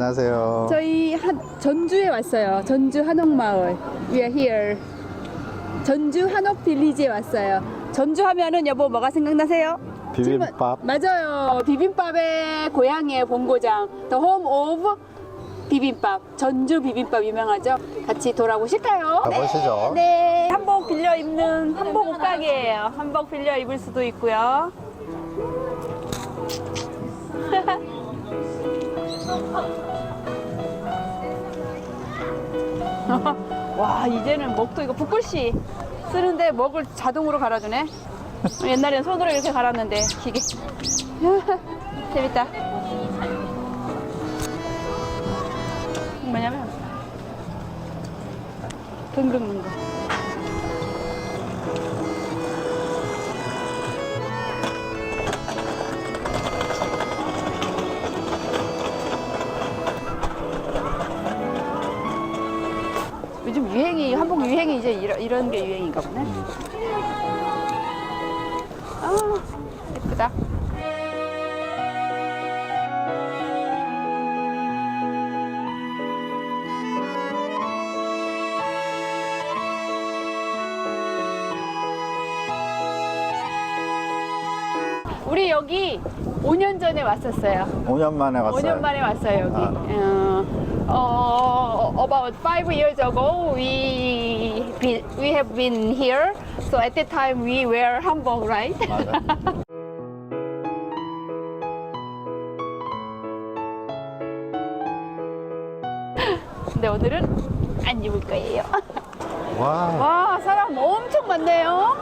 안녕하세요. 저희 한, 전주에 왔어요. 전주 한옥마을. We are here. 전주 한옥 빌리지에 왔어요. 전주 하면은 여보 뭐가 생각나세요? 비빔밥. 질문- 맞아요. 비빔밥의 고향이에요. 본고장. The home of 비빔밥. 전주 비빔밥 유명하죠? 같이 돌아보실까요? 가보시죠. 네. 한복 빌려 입는 한복 옷가게예요. 한복 빌려 입을 수도 있고요. 와 이제는 먹도 이거 붓글씨 쓰는데 먹을 자동으로 갈아주네. 옛날엔 손으로 이렇게 갈았는데 기계. 재밌다. 뭐냐면 돈 긁는 거. 요즘 유행이 한복 유행이 이제 이런, 이런 게 유행인가 보네. 아 예쁘다. 우리 여기 5년 전에 왔었어요. 5년 만에 왔어요. 5년 만에 왔어요 여기. 아. 어, 어, about five years ago, we be, we have been here. So at that time we wear hanbok, right? 맞아. 근데 오늘은 안 입을 거예요. 와, 와 사람 엄청 많네요.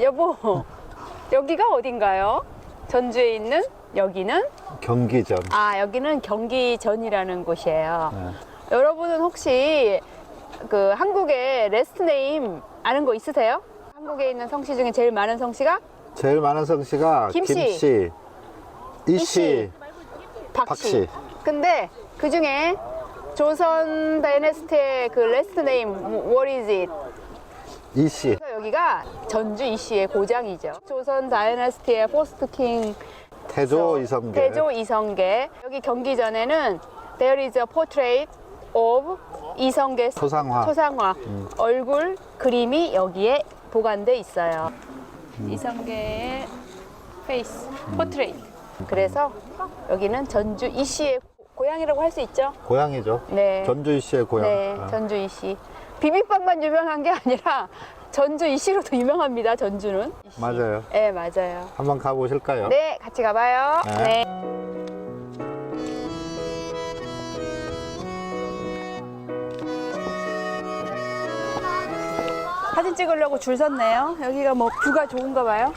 여보, 여기가 어딘가요? 전주에 있는 여기는 경기전. 아 여기는 경기전이라는 곳이에요. 네. 여러분은 혹시 그 한국의 레스트 네임 아는 거 있으세요? 한국에 있는 성씨 중에 제일 많은 성씨가 제일 많은 성씨가 김씨. 김씨, 이씨, 박씨. 박씨. 근데 그 중에 조선 다이내스티의 그 레스트 네임 what is it? 이씨. 여기가 전주 이씨의 고장이죠. 조선 다이내스티의 포스트 킹 태조 이성계. 태조 이성계. 여기 경기 전에는 there is a portrait of 이성계 초상화. 초상화 음. 얼굴 그림이 여기에 보관돼 있어요. 이성계의 페이스 포트레이트. 그래서 여기는 전주 이씨의 고향이라고 할 수 있죠. 고향이죠. 네. 전주 이씨의 고향. 네, 아. 전주 이씨. 비빔밥만 유명한 게 아니라 전주 이씨로도 유명합니다. 전주는. 이씨. 맞아요. 네, 맞아요. 한번 가보실까요? 네, 같이 가봐요. 네. 네. 사진 찍으려고 줄 섰네요. 여기가 뭐 뷰가 좋은가 봐요.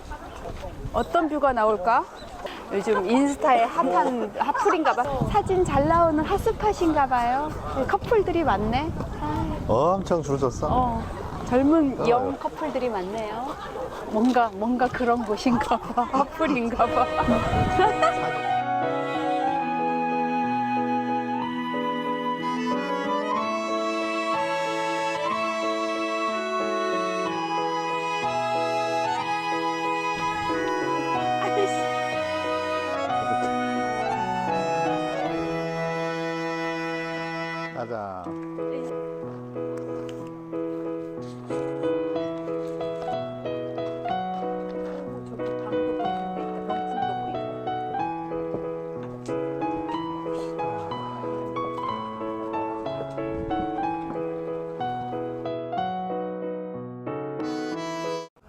어떤 뷰가 나올까? 요즘 인스타에 핫한 핫플인가 봐. 사진 잘 나오는 핫스팟인가 봐요. 커플들이 많네. 엄청 줄 섰어. 어, 젊은 영 커플들이 많네요. 뭔가 뭔가 그런 곳인가 봐. 핫플인가 봐.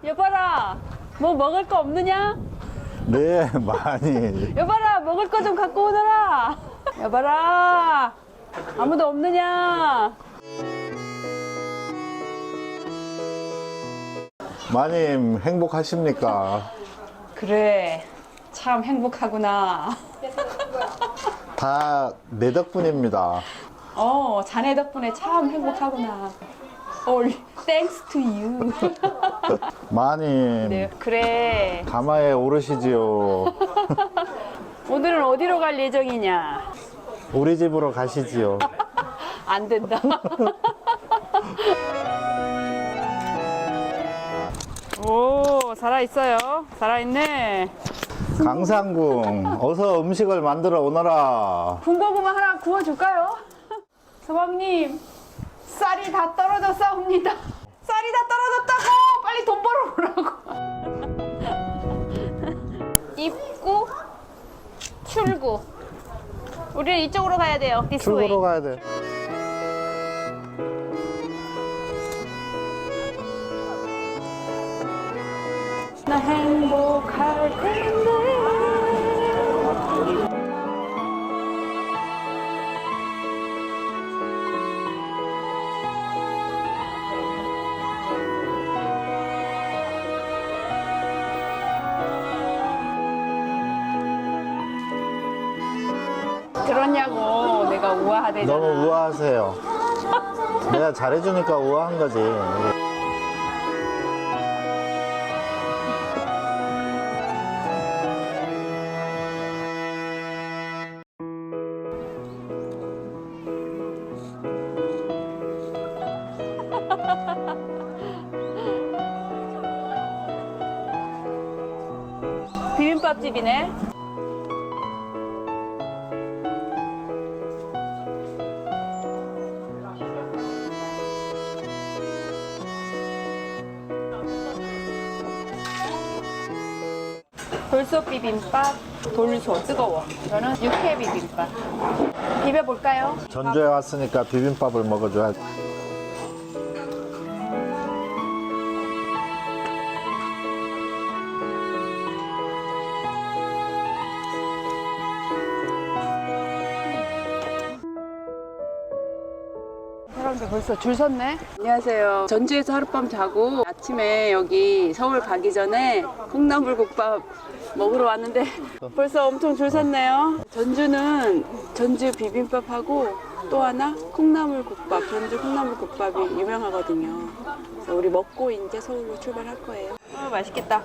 여봐라 뭐 먹을 거 없느냐? 네, 많이. 여봐라 먹을 거 좀 갖고 오너라 여봐라 아무도 없느냐? 마님, 행복하십니까? 그래. 참 행복하구나. 다 내 덕분입니다. 어 자네 덕분에 참 행복하구나. All thanks to you. 마님, 네, 그래. 가마에 오르시지요. 오늘은 어디로 갈 예정이냐 우리 집으로 가시지요. 안 된다. 오 살아있어요. 살아있네. 강상궁, 어서 음식을 만들어 오너라. 군고구마 하나 구워줄까요? 서방님 쌀이 다 떨어졌사옵니다. 쌀이 다 떨어졌다고! 빨리 돈 벌어오라고. 입구 출구 우리는 이쪽으로 가야 돼요 This way. 출구로 가야 돼. 나 행복할 텐 우아하대잖아 너무 우아하세요. 내가 잘해주니까 우아한 거지. 비빔밥집이네 돌솥 비빔밥 돌솥 뜨거워 저는 육회 비빔밥 비벼볼까요? 전주에 왔으니까 비빔밥을 먹어줘야지. 사람들 벌써 줄 섰네. 안녕하세요. 전주에서 하룻밤 자고 아침에 여기 서울 가기 전에 콩나물국밥 먹으러 왔는데 벌써 엄청 줄 섰네요. 전주는 전주 비빔밥하고 또 하나 콩나물국밥, 전주 콩나물국밥이 유명하거든요. 그래서 우리 먹고 이제 서울로 출발할 거예요. 아, 맛있겠다.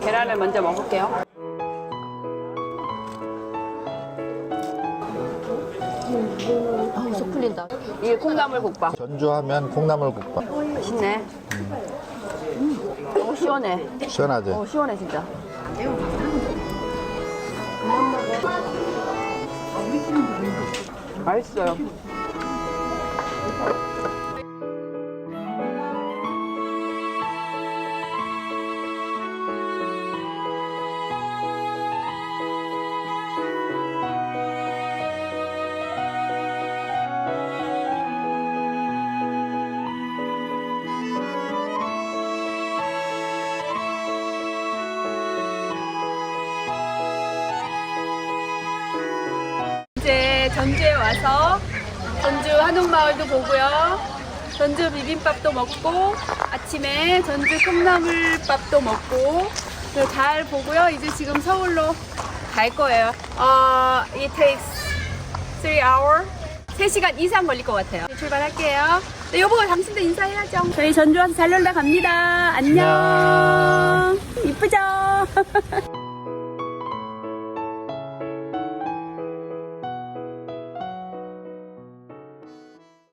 계란을 먼저 먹을게요. 풀린다. 이게 콩나물 국밥. 전주 하면 콩나물 국밥. 맛있네. 음. 오 시원해. 시원하지? 오 시원해 진짜. 맛있어요. 전주에 와서 전주 한옥마을도 보고요. 전주 비빔밥도 먹고 아침에 전주 콩나물밥도 먹고 그잘 보고요. 이제 지금 서울로 갈 거예요. 어, it takes 3 hour. 3시간 이상 걸릴 것 같아요. 출발할게요. 네, 여보, 당신도 인사해야죠. 저희 전주 와서 잘 놀다 갑니다. 안녕. 이쁘죠?